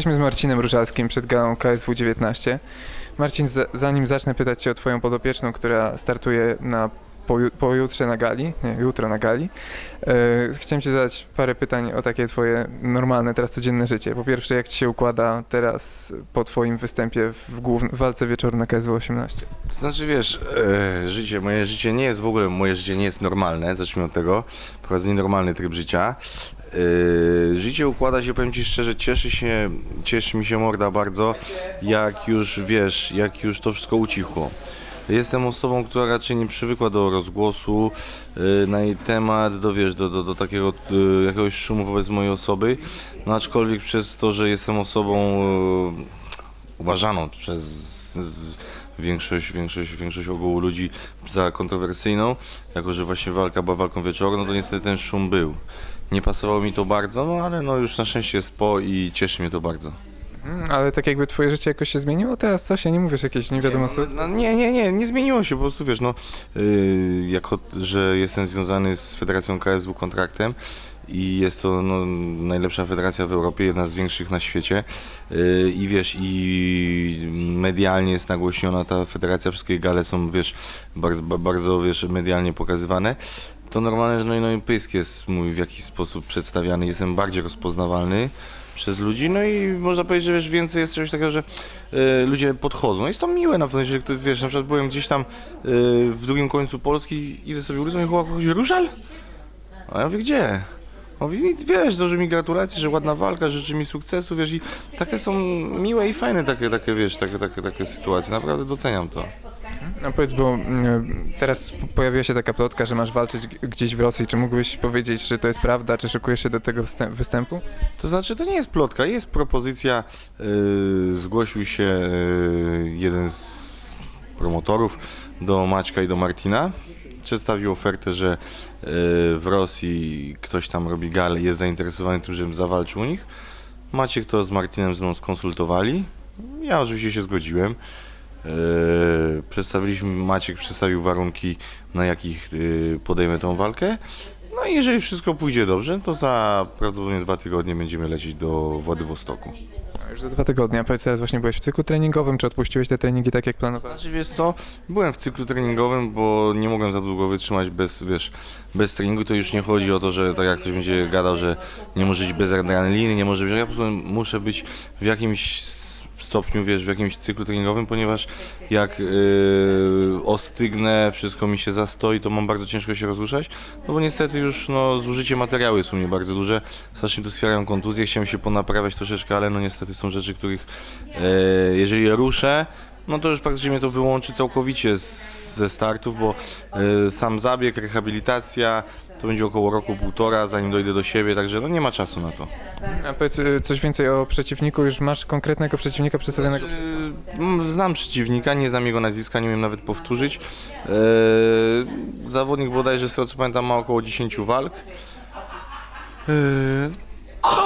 Jesteśmy z Marcinem Różalskim przed galą KSW 19. Marcin, za- zanim zacznę pytać Cię o Twoją podopieczną, która startuje na poju- pojutrze na gali, nie, jutro na gali, e, chciałem Ci zadać parę pytań o takie Twoje normalne, teraz codzienne życie. Po pierwsze, jak Ci się układa teraz po Twoim występie w, w walce wieczoru na KSW 18? To znaczy, wiesz, e, życie, moje życie nie jest w ogóle, moje życie nie jest normalne, zacznijmy od tego, prowadzę nienormalny tryb życia. E, życie układa się, powiem Ci szczerze, cieszy się, cieszy mi się morda bardzo, jak już, wiesz, jak już to wszystko ucichło. Jestem osobą, która raczej nie przywykła do rozgłosu e, na jej temat, do, wiesz, do, do, do takiego e, jakiegoś szumu wobec mojej osoby, no aczkolwiek przez to, że jestem osobą e, uważaną przez z, większość, większość, większość ogółu ludzi za kontrowersyjną, jako że właśnie walka była walką wieczoru, no to niestety ten szum był. Nie pasowało mi to bardzo, no ale no już na szczęście jest po i cieszy mnie to bardzo. Mm, Ale tak jakby Twoje życie jakoś się zmieniło teraz? Co się nie mówisz jakieś nie wiadomo co? No, nie, nie, nie, nie zmieniło się, po prostu wiesz, no, yy, jako, że jestem związany z Federacją KSW kontraktem i jest to no, najlepsza federacja w Europie, jedna z większych na świecie yy, i wiesz, i medialnie jest nagłośniona ta federacja, wszystkie gale są, wiesz, bardzo, ba- bardzo wiesz, medialnie pokazywane, to normalne, że no, i- no i pysk jest mój w jakiś sposób przedstawiany, jestem bardziej rozpoznawalny przez ludzi, no i można powiedzieć, że wiesz, więcej jest czegoś takiego, że e, ludzie podchodzą. Jest to miłe na pewno, ktoś, wiesz, na przykład byłem gdzieś tam e, w drugim końcu Polski, idę sobie ulicą i chłopak chodzi, Różal? A ja mówię, gdzie? Mówi, wiesz, złoży mi gratulacje, że ładna walka, życzy mi sukcesu, wiesz, i takie są miłe i fajne takie, takie wiesz, takie, takie, takie sytuacje, naprawdę doceniam to. A powiedz, bo mm, teraz pojawiła się taka plotka, że masz walczyć gdzieś w Rosji. Czy mógłbyś powiedzieć, że to jest prawda? Czy szykujesz się do tego występu? To znaczy, to nie jest plotka, jest propozycja. Yy, zgłosił się yy, jeden z promotorów do Maćka i do Martina. Przedstawił ofertę, że yy, w Rosji ktoś tam robi galę jest zainteresowany tym, żebym zawalczył u nich. Maciek to z Martinem ze mną skonsultowali. Ja oczywiście się zgodziłem. Yy, przedstawiliśmy, Maciek przedstawił warunki, na jakich yy, podejmę tą walkę. No i jeżeli wszystko pójdzie dobrze, to za prawdopodobnie dwa tygodnie będziemy lecieć do Władywostoku. No, już za dwa tygodnie. A powiedz, teraz właśnie byłeś w cyklu treningowym. Czy odpuściłeś te treningi tak, jak planowałeś? Znaczy, wiesz co, byłem w cyklu treningowym, bo nie mogłem za długo wytrzymać bez, wiesz, bez treningu. To już nie chodzi o to, że tak jak ktoś będzie gadał, że nie może być bez adrenaliny, nie może być, ja po prostu muszę być w jakimś stopniu, wiesz, w jakimś cyklu treningowym, ponieważ jak yy, ostygnę, wszystko mi się zastoi, to mam bardzo ciężko się rozruszać, no bo niestety już no, zużycie materiału jest u mnie bardzo duże, strasznie tu stwierają kontuzje, chciałem się ponaprawiać troszeczkę, ale no niestety są rzeczy, których e, jeżeli ruszę, no to już praktycznie mnie to wyłączy całkowicie z, ze startów, bo e, sam zabieg, rehabilitacja, to będzie około roku, półtora, zanim dojdę do siebie, także no nie ma czasu na to. A powiedz y, coś więcej o przeciwniku. Już masz konkretnego przeciwnika przedstawionego? Znaczy, mm, Znam przeciwnika, nie znam jego nazwiska, nie umiem nawet powtórzyć. E, zawodnik bodajże, z tego co pamiętam, ma około 10 walk. E,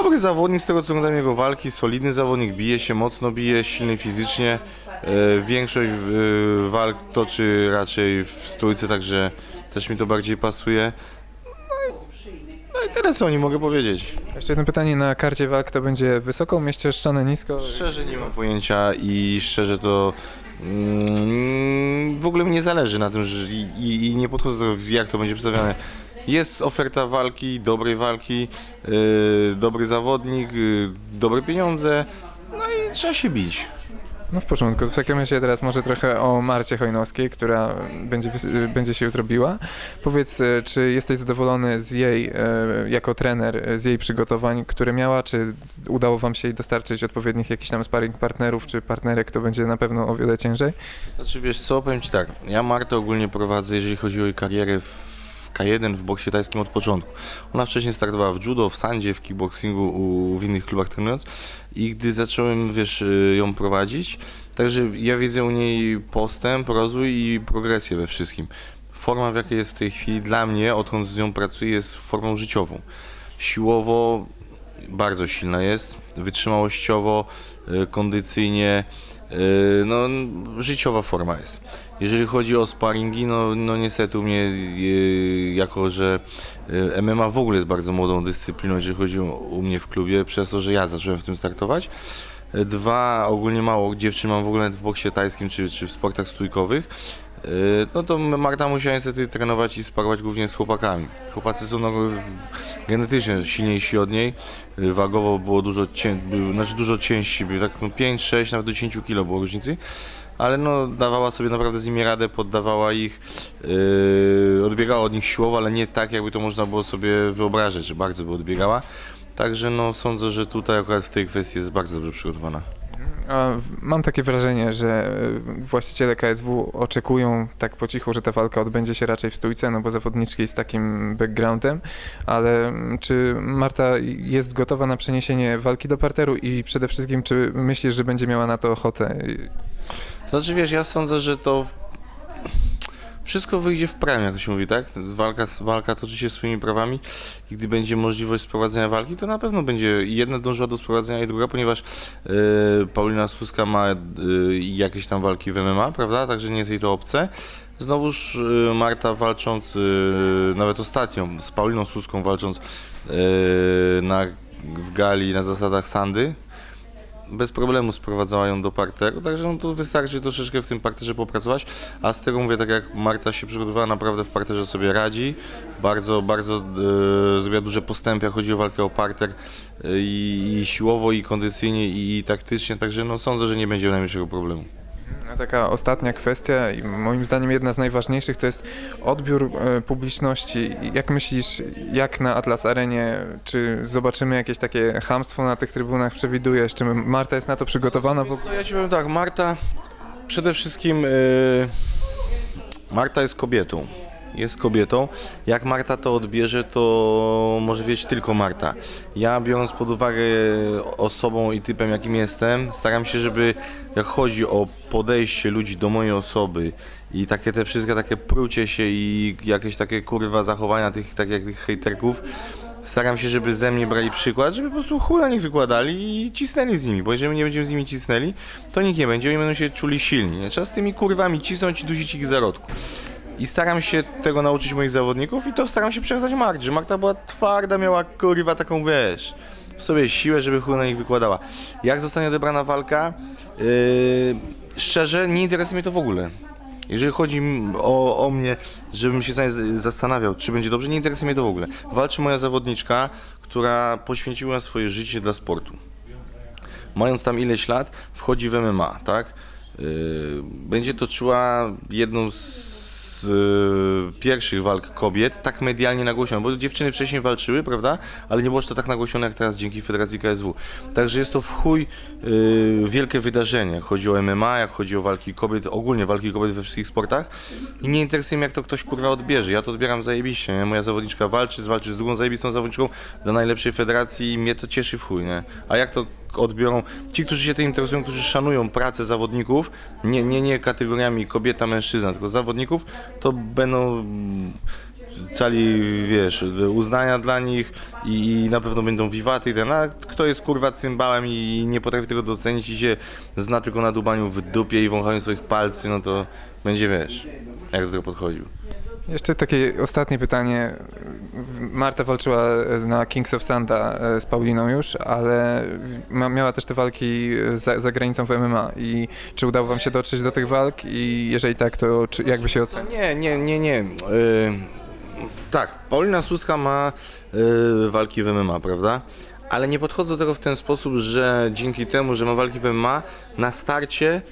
dobry zawodnik, z tego co oglądam jego walki, solidny zawodnik, bije się, mocno bije, silny fizycznie. E, większość e, walk toczy raczej w stójce, także też mi to bardziej pasuje. No i, no i tyle co o nim mogę powiedzieć. Jeszcze jedno pytanie. Na karcie walk to będzie wysoko umieszczone, nisko? Szczerze nie mam pojęcia i szczerze to mm, w ogóle mi nie zależy na tym, że i, i, i nie podchodzę do tego, jak to będzie przedstawiane. Jest oferta walki, dobrej walki, yy, dobry zawodnik, yy, dobre pieniądze, no i trzeba się bić. No w porządku. W takim razie teraz może trochę o Marcie Hojnowskiej, która będzie, wys- będzie się jutro biła. Powiedz, czy jesteś zadowolony z jej, jako trener, z jej przygotowań, które miała, czy udało wam się jej dostarczyć odpowiednich jakichś tam sparring partnerów, czy partnerek, to będzie na pewno o wiele ciężej? Znaczy wiesz co, powiem Ci tak, ja Martę ogólnie prowadzę, jeżeli chodzi o jej karierę w K1 w boksie tajskim od początku. Ona wcześniej startowała w judo, w sandzie, w kickboxingu, u, w innych klubach trenując i gdy zacząłem, wiesz, y, ją prowadzić, także ja widzę u niej postęp, rozwój i progresję we wszystkim. Forma, w jakiej jest w tej chwili dla mnie, odkąd z nią pracuję, jest formą życiową. Siłowo bardzo silna jest, wytrzymałościowo, y, kondycyjnie, no, życiowa forma jest. Jeżeli chodzi o sparingi, no, no niestety u mnie, yy, jako że yy, MMA w ogóle jest bardzo młodą dyscypliną, jeżeli chodzi o, u mnie w klubie, przez to, że ja zacząłem w tym startować. Yy, Dwa, ogólnie mało dziewczyn mam w ogóle w boksie tajskim czy, czy w sportach stójkowych. Yy, No to Marta musiała niestety trenować i sparować głównie z chłopakami. Chłopacy są no, genetycznie silniejsi od niej. Yy, Wagowo było dużo, cię, znaczy dużo ciężsi, tak no 5, 6, nawet do 10 kg było różnicy. Ale no, dawała sobie naprawdę z nimi radę, poddawała ich, yy, odbiegała od nich siłowo, ale nie tak, jakby to można było sobie wyobrazić, że bardzo by odbiegała. Także no, sądzę, że tutaj akurat w tej kwestii jest bardzo dobrze przygotowana. Mam takie wrażenie, że y, właściciele KSW oczekują tak po cichu, że ta walka odbędzie się raczej w stójce, no bo zawodniczki z takim backgroundem, ale mm, czy Marta jest gotowa na przeniesienie walki do parteru i przede wszystkim czy myślisz, że będzie miała na to ochotę? To znaczy, wiesz, ja sądzę, że to wszystko wyjdzie w praniu, jak to się mówi, tak? Walka, walka toczy się swoimi prawami i gdy będzie możliwość sprowadzenia walki, to na pewno będzie jedna dążyła do sprowadzenia i druga, ponieważ yy, Paulina Suska ma yy, jakieś tam walki w MMA, prawda? Także nie jest jej to obce. Znowuż yy, Marta walcząc, yy, nawet ostatnio z Pauliną Suską walcząc yy, na, w gali na zasadach Sandy, bez problemu sprowadzała ją do parteru, także no to wystarczy troszeczkę w tym parterze popracować, a z tego mówię, tak jak Marta się przygotowała, naprawdę w parterze sobie radzi, bardzo, bardzo e, zrobiła duże postępy, chodzi o walkę o parter e, i, i siłowo, i kondycyjnie, i, i taktycznie, także no sądzę, że nie będzie najmniejszego problemu. Taka ostatnia kwestia i moim zdaniem jedna z najważniejszych to jest odbiór e, publiczności. Jak myślisz, jak na Atlas Arenie, czy zobaczymy jakieś takie hamstwo na tych trybunach, przewidujesz, czy Marta jest na to przygotowana? Co ja ci powiem tak, Marta przede wszystkim e, Marta jest kobietą. Jest kobietą. Jak Marta to odbierze, to może wiedzieć tylko Marta. Ja biorąc pod uwagę osobą i typem jakim jestem, staram się, żeby jak chodzi o podejście ludzi do mojej osoby i takie te wszystkie takie prucie się i jakieś takie kurwa zachowania tych tak jak tych hejterków, staram się, żeby ze mnie brali przykład, żeby po prostu chuj na nich wykładali i cisnęli z nimi, bo jeżeli nie będziemy z nimi cisnęli, to nikt nie będzie, oni będą się czuli silni. nie? Trzeba z tymi kurwami cisnąć i dusić ich zarodku. I staram się tego nauczyć moich zawodników i to staram się przekazać Magdzie, że Magda była twarda, miała kurwa taką, wiesz, w sobie siłę, żeby chuj na nich wykładała. Jak zostanie odebrana walka? Yy, szczerze, nie interesuje mnie to w ogóle. Jeżeli chodzi o, o mnie, żebym się za- zastanawiał, czy będzie dobrze, nie interesuje mnie to w ogóle. Walczy moja zawodniczka, która poświęciła swoje życie dla sportu. Mając tam ileś lat, wchodzi w MMA, tak? Yy, będzie toczyła jedną z yy, pierwszych walk kobiet, tak medialnie nagłośnioną, bo dziewczyny wcześniej walczyły, prawda? Ale nie było to tak nagłośnione jak teraz dzięki Federacji KSW. Także jest to w chuj yy, wielkie wydarzenie, jak chodzi o MMA, jak chodzi o walki kobiet, ogólnie walki kobiet we wszystkich sportach. I nie interesuje mnie, jak to ktoś kurwa odbierze. Ja to odbieram zajebiście, nie? Moja zawodniczka walczy, zwalczy z drugą zajebistą zawodniczką do najlepszej federacji i mnie to cieszy w chuj, nie? A jak to odbiorą ci, którzy się tym interesują, którzy szanują pracę zawodników, nie, nie, nie kategoriami kobieta, mężczyzna, tylko zawodników, to będą cali, wiesz, uznania dla nich i, i na pewno będą wiwaty i ten, a kto jest kurwa cymbałem i nie potrafi tego docenić i się zna tylko na dubaniu w dupie i wąchaniu swoich palcy, no to będzie, wiesz, jak do tego podchodził. Jeszcze takie ostatnie pytanie. Marta walczyła na Kings of Sanda e, z Pauliną już, ale miała też te walki za, za granicą w MMA. I czy udało wam się dotrzeć do tych walk? I jeżeli tak, to czy, jakby się ocenia? Nie, nie, nie, nie. Yy, tak, Paulina Suska ma yy, walki w MMA, prawda? Ale nie podchodzę do tego w ten sposób, że dzięki temu, że ma walki w MMA, na starcie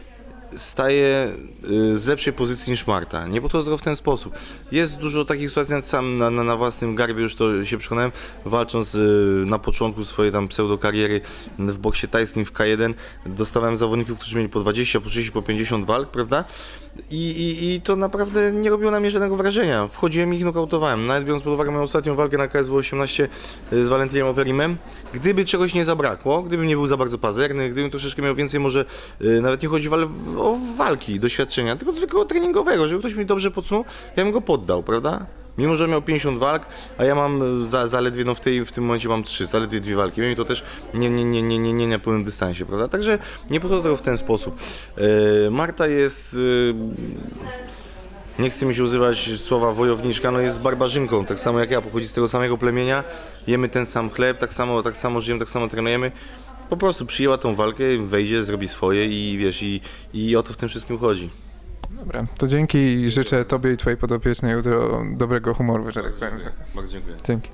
staje y, z lepszej pozycji niż Marta. Nie podchodzę tego w ten sposób. Jest dużo takich sytuacji, nawet sam na, na, na własnym garbie już to się przekonałem, walcząc y, na początku swojej tam pseudokariery w boksie tajskim w K1, dostawałem zawodników, którzy mieli po 20, po 30, po 50 walk, prawda? I, i, I to naprawdę nie robiło na mnie żadnego wrażenia. Wchodziłem i ich nokautowałem. Nawet biorąc pod uwagę moją ostatnią walkę na KSW 18 z Valentinem Overimem, gdyby czegoś nie zabrakło, gdybym nie był za bardzo pazerny, gdybym troszeczkę miał więcej może, y, nawet nie chodzi wal- o walki, doświadczenia, tylko zwykłego treningowego, żeby ktoś mi dobrze podsunął, ja bym go poddał, prawda? Mimo, że miał 50 walk, a ja mam za, zaledwie, no w, tej, w tym momencie mam 3, zaledwie dwie walki. I to też nie, nie, nie, nie, nie, nie na pełnym dystansie, prawda? Także nie podchodzę tego w ten sposób. E, Marta jest... E, nie chce mi się używać słowa wojowniczka, no jest barbarzynką, tak samo jak ja, pochodzi z tego samego plemienia, jemy ten sam chleb, tak samo, tak samo żyjemy, tak samo trenujemy. Po prostu przyjęła tą walkę, wejdzie, zrobi swoje i wiesz, i, i o to w tym wszystkim chodzi. Dobra, to dzięki i życzę tobie i twojej podopiecznej jutro dobrego humoru, że tak powiem. Bardzo dziękuję. Dzięki.